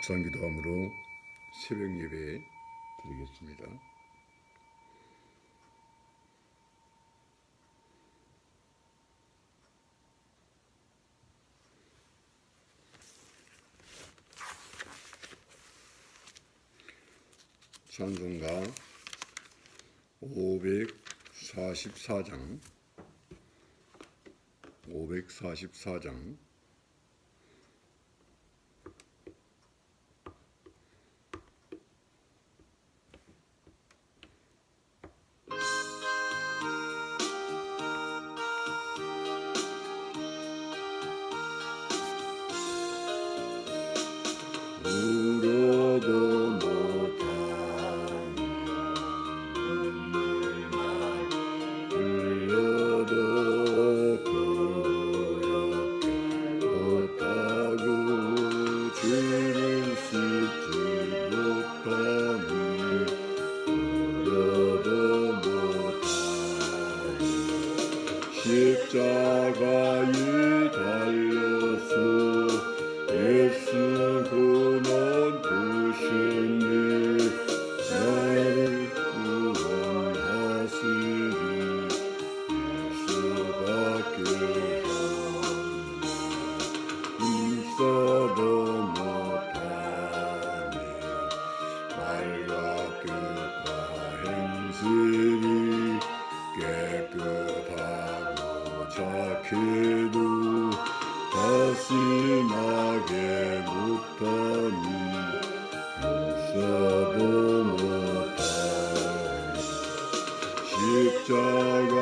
묵상 기도함으로 새벽 예배 드리겠습니다. 찬송가 544장 544장 예수밖에 힘써도 못하니 말과 끝과 행실이 깨끗하고 착해도 다시 나게 못하니? 용서도 못하니 십자가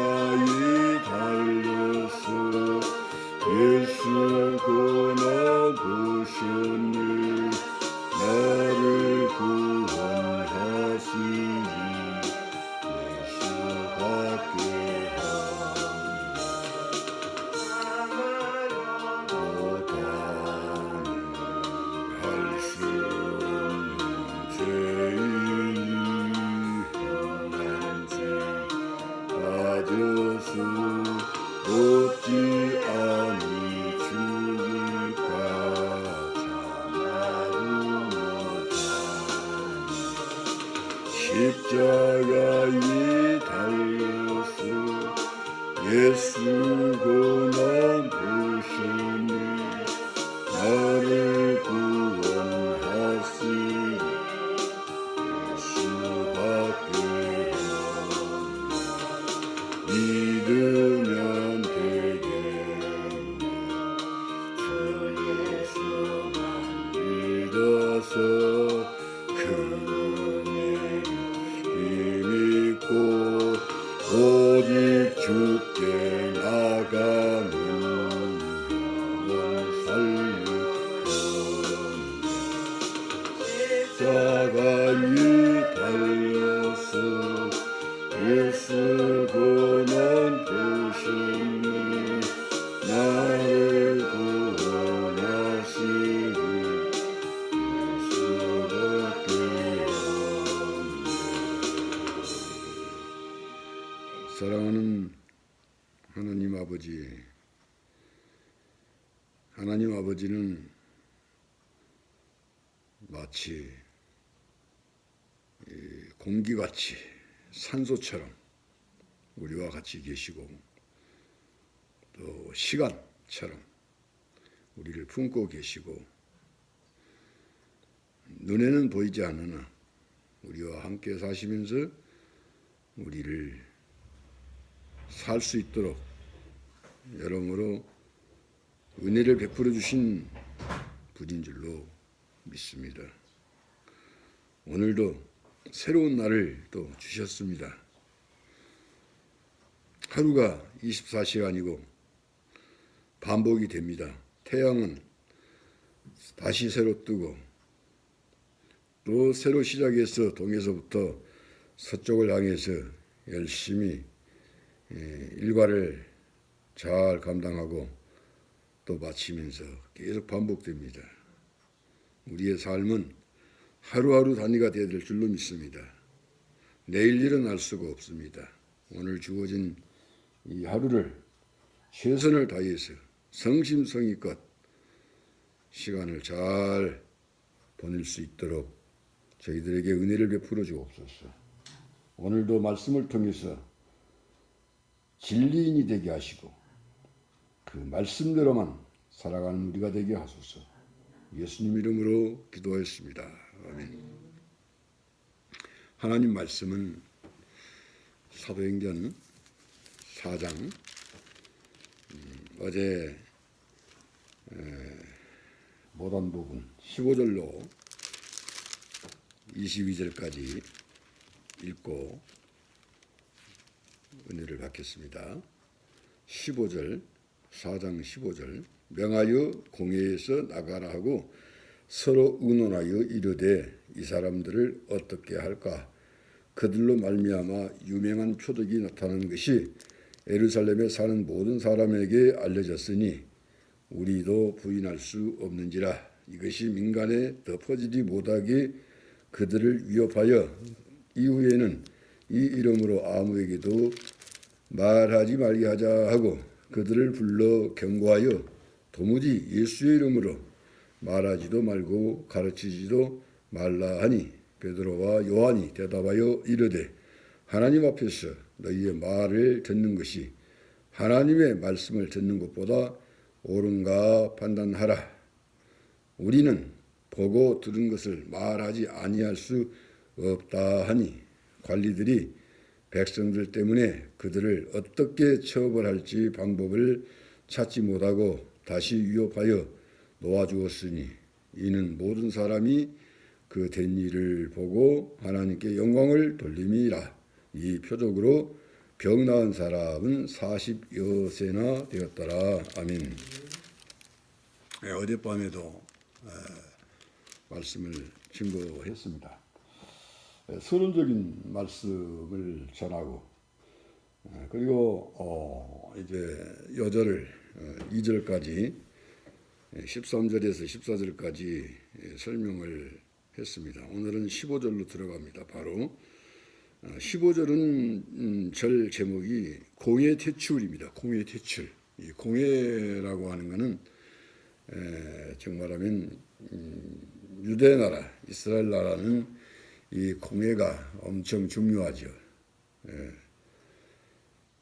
십자가에 달려서 예수 고난 부시니 나를 구원하시니 예수밖에 없네. 사랑하는 하나님 아버지 하나님 아버지는 마치 이 공기같이 산소처럼 우리와 같이 계시고 또 시간처럼 우리를 품고 계시고 눈에는 보이지 않으나 우리와 함께 사시면서 우리를 살 수 있도록 여러모로 은혜를 베풀어 주신 분인 줄로 믿습니다. 오늘도 새로운 날을 또 주셨습니다. 하루가 24시간이고 반복이 됩니다. 태양은 다시 새로 뜨고 또 새로 시작해서 동에서부터 서쪽을 향해서 열심히 예, 일과를 잘 감당하고 또 마치면서 계속 반복됩니다. 우리의 삶은 하루하루 단위가 되어야 될 줄로 믿습니다. 내일 일은 알 수가 없습니다. 오늘 주어진 이 하루를 최선을 다해서 성심성의껏 시간을 잘 보낼 수 있도록 저희들에게 은혜를 베풀어 주옵소서. 오늘도 말씀을 통해서 진리인이 되게 하시고 그 말씀대로만 살아가는 우리가 되게 하소서. 예수님 이름으로 기도했습니다. 아멘. 하나님 말씀은 사도행전 4장 음, 어제 모단 부분 15절로 22절까지 읽고 은혜를 받겠습니다. 15절 4장 15절 명하여 공회에서 나가라 하고 서로 의논하여 이르되 이 사람들을 어떻게 할까? 그들로 말미암아 유명한 표적이 나타난 것이 예루살렘에 사는 모든 사람에게 알려졌으니 우리도 부인할 수 없는지라. 이것이 민간에 덮어지지 못하게 그들을 위협하여 이후에는 이 이름으로 아무에게도 말하지 말게 하자 하고 그들을 불러 경고하여 도무지 예수의 이름으로 말하지도 말고 가르치지도 말라 하니 베드로와 요한이 대답하여 이르되 하나님 앞에서 너희의 말을 듣는 것이 하나님의 말씀을 듣는 것보다 옳은가 판단하라. 우리는 보고 들은 것을 말하지 아니할 수 없다 하니 관리들이 백성들 때문에 그들을 어떻게 처벌할지 방법을 찾지 못하고 다시 위협하여 놓아주었으니 이는 모든 사람이 그 된 일을 보고 하나님께 영광을 돌림이라 이 표적으로 병 나은 사람은 40여 세나 되었더라 아멘. 네, 어젯밤에도 어, 말씀을 증거했습니다. 네, 서론적인 말씀을 전하고 어, 그리고 어, 이제 여절을 어, 2절까지 13절에서 14절까지 설명을 했습니다. 오늘은 15절로 들어갑니다. 바로 15절은 음, 절 제목이 공예 퇴출입니다. 공예 퇴출. 이 공예라고 하는 것은 정말하면 음, 유대 나라, 이스라엘 나라는 이 공예가 엄청 중요하죠.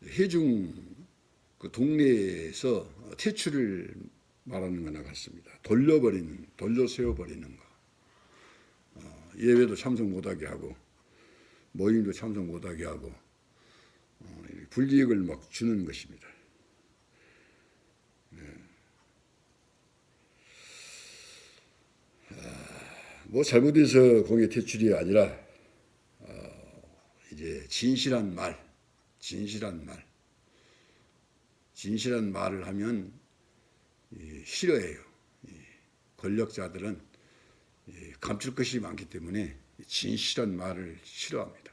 해중 그 동네에서 퇴출을 말하는 거나 같습니다. 돌려버리는, 돌려 세워버리는 거. 어, 예배도 참석 못하게 하고, 모임도 참석 못하게 하고, 어, 불이익을 막 주는 것입니다. 네. 아, 뭐 잘못해서 공예 퇴출이 아니라 어, 이제 진실한 말, 진실한 말, 진실한 말을 하면 싫어해요. 권력자들은 감출 것이 많기 때문에 진실한 말을 싫어합니다.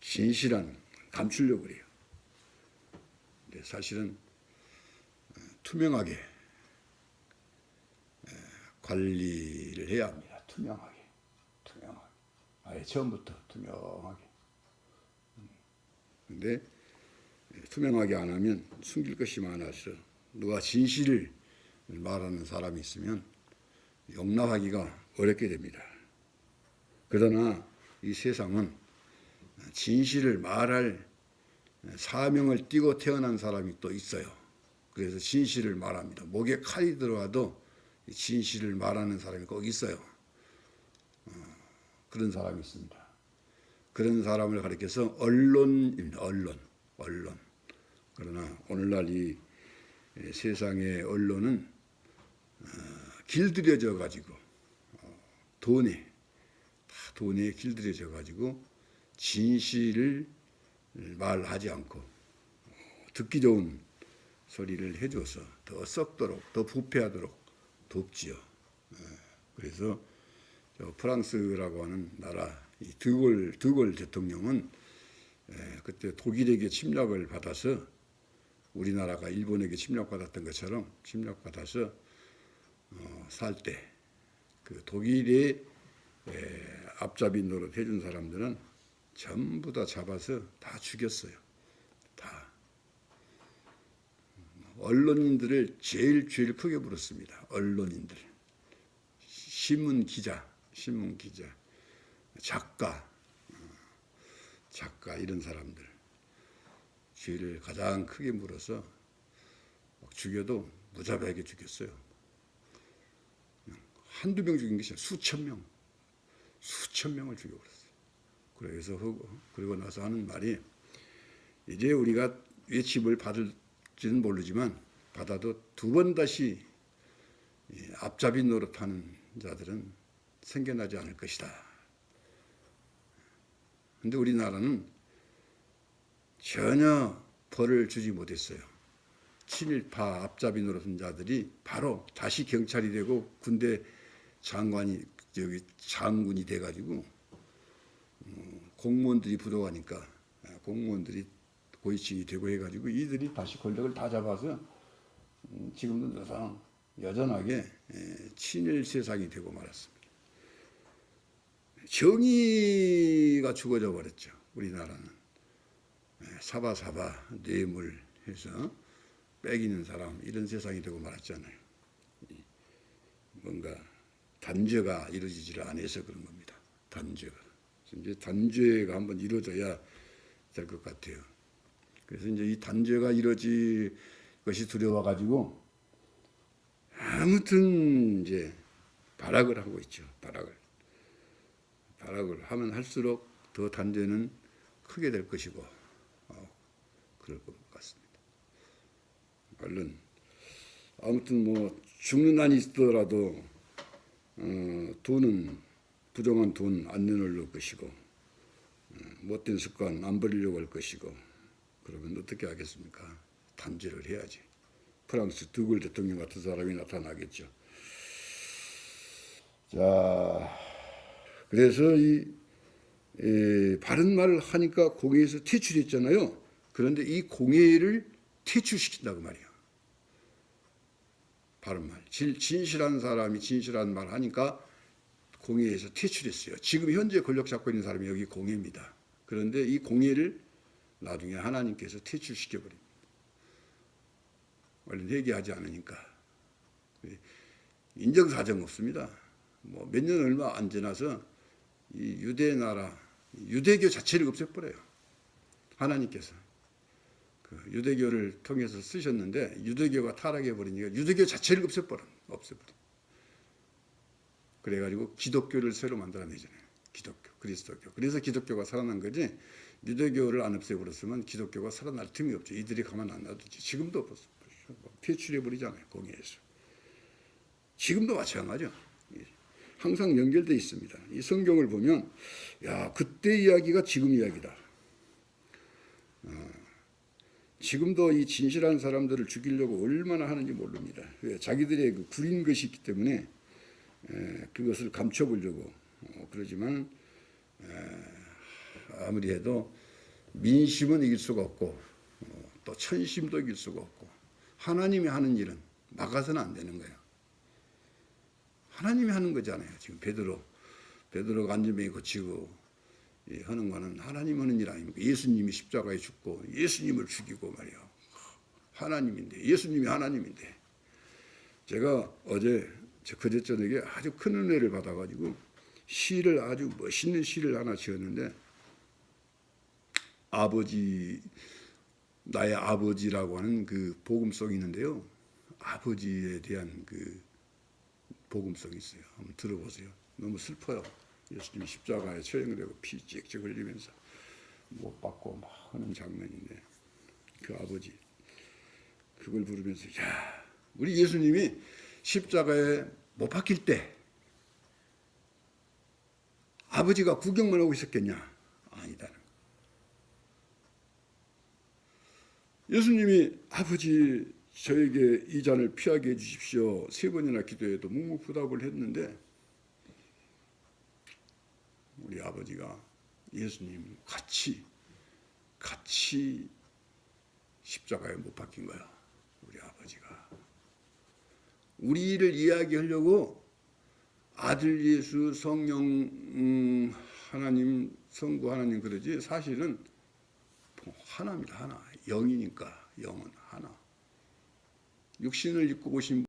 진실한 감추려고 그래요. 근데 사실은 어, 투명하게 관리를 해야 합니다. 투명하게, 투명하게. 아예 처음부터 투명하게. 근데 투명하게 안 하면 숨길 것이 많아서 누가 진실을 말하는 사람이 있으면 용납하기가 어렵게 됩니다. 그러나 이 세상은 진실을 말할 사명을 띠고 태어난 사람이 또 있어요. 그래서 진실을 말합니다. 목에 칼이 들어와도 진실을 말하는 사람이 꼭 있어요. 어, 그런 사람이 있습니다. 그런 사람을 가리켜서 언론입니다. 언론, 언론. 그러나 오늘날 이 세상의 언론은 어, 길들여져 가지고 어, 돈에 다 돈에 길들여져 가지고 진실을 말하지 않고 어, 듣기 좋은 소리를 해줘서 더 썩도록 더 부패하도록 돕지요. 그래서 프랑스라고 하는 나라 드골 드골 대통령은 그때 독일에게 침략을 받아서 우리나라가 일본에게 침략받았던 것처럼 침략받아서 어, 살 때 그 독일의 앞잡이 노릇 해준 사람들은 전부 다 잡아서 다 죽였어요. 다. 언론인들을 제일 제일 크게 부렸습니다. 언론인들. 신문 기자, 신문 기자, 작가, 어, 작가 이런 사람들 죄를 가장 크게 물어서 막 죽여도 무자비하게 죽였어요. 한두 명 죽인 것이 아니라 수천 명, 수천 명을 죽여버렸어요. 그래서 하고 그리고 나서 하는 말이 이제 우리가 외침을 받을지는 모르지만 받아도 두 번 다시 이 앞잡이 노릇하는 자들은 생겨나지 않을 것이다. 근데 우리나라는 전혀 벌을 주지 못했어요. 친일파 앞잡이 노릇한 자들이 바로 다시 경찰이 되고 군대 장관이 저기 장군이 돼가지고 어, 공무원들이 부족하니까 아, 공무원들이 고위층이 되고 해가지고 이들이 다시 권력을 다 잡아서 음, 지금도 여전하게 에, 친일 세상이 되고 말았습니다. 정의가 죽어져 버렸죠. 우리나라는 에, 사바사바 뇌물 해서 빼기는 사람 이런 세상이 되고 말았잖아요. 이, 뭔가 단죄가 이루어지지를 않아서 그런 겁니다. 단죄가 이제 단죄가 한번 이루어져야 될 것 같아요. 그래서 이제 이 단죄가 이루어질 것이 두려워 가지고 아무튼 이제 발악을 하고 있죠. 발악을. 발악을 하면 할수록 더 단죄는 크게 될 것이고 어, 그럴 것 같습니다. 얼른 아무튼 뭐 죽는 한이 있더라도 어, 돈은 부정한 돈 안 내놓을 것이고 어, 못된 습관 안 버리려고 할 것이고 그러면 어떻게 하겠습니까? 단죄를 해야지. 프랑스 드골 대통령 같은 사람이 나타나겠죠. 자, 그래서 이 에, 바른 말을 하니까 공회에서 퇴출했잖아요. 그런데 이 공회를 퇴출시킨다고 말이야. 바른 말. 진, 진실한 사람이 진실한 말 하니까 공회에서 퇴출했어요. 지금 현재 권력 잡고 있는 사람이 여기 공회입니다. 그런데 이 공회를 나중에 하나님께서 퇴출시켜버립니다. 얼른 회개하지 않으니까. 인정사정 없습니다. 뭐 몇 년 얼마 안 지나서 이 유대 나라, 유대교 자체를 없애버려요. 하나님께서. 그 유대교를 통해서 쓰셨는데 유대교가 타락해버리니까 유대교 자체를 없애버려. 없애버려. 그래가지고 기독교를 새로 만들어내잖아요. 기독교, 그리스도교. 그래서 기독교가 살아난 거지 유대교를 안 없애버렸으면 기독교가 살아날 틈이 없죠. 이들이 가만 안 놔두지. 지금도 벌써 퇴출해버리잖아요. 공예에서. 지금도 마찬가지죠. 항상 연결되어 있습니다. 이 성경을 보면 야 그때 이야기가 지금 이야기다. 어, 지금도 이 진실한 사람들을 죽이려고 얼마나 하는지 모릅니다. 왜? 자기들의 그 구린 것이 있기 때문에 에, 그것을 감춰보려고 어, 그러지만 에, 아무리 해도 민심은 이길 수가 없고 어, 또 천심도 이길 수가 없고 하나님이 하는 일은 막아서는 안 되는 거예요. 하나님이 하는 거잖아요. 지금 베드로 베드로가 안전병이 고치고 이 하는 거는 하나님 하는 일 아닙니까? 예수님이 십자가에 죽고 예수님을 죽이고 말이요. 하나님인데 예수님이 하나님인데 제가 어제 저 그제 저녁에 아주 큰 은혜를 받아가지고 시를 아주 멋있는 시를 하나 지었는데 아버지 나의 아버지라고 하는 그 복음성이 있는데요. 아버지에 대한 그 복음성이 있어요. 한번 들어보세요. 너무 슬퍼요. 예수님이 십자가에 처형되고 피 찍찍 흘리면서 못 받고 막 하는 장면인데 그 아버지 그걸 부르면서 야 우리 예수님이 십자가에 못 박힐 때 아버지가 구경만 하고 있었겠냐? 아니다는 거. 예수님이 아버지 저에게 이 잔을 피하게 해주십시오. 세 번이나 기도해도 묵묵부답을 했는데 우리 아버지가 예수님 같이 같이 십자가에 못 박힌 거야. 우리 아버지가 우리를 이야기하려고 아들 예수 성령 음, 하나님 성부 하나님 그러지 사실은 하나입니다 하나 영이니까 영은 하나 육신을 입고 오신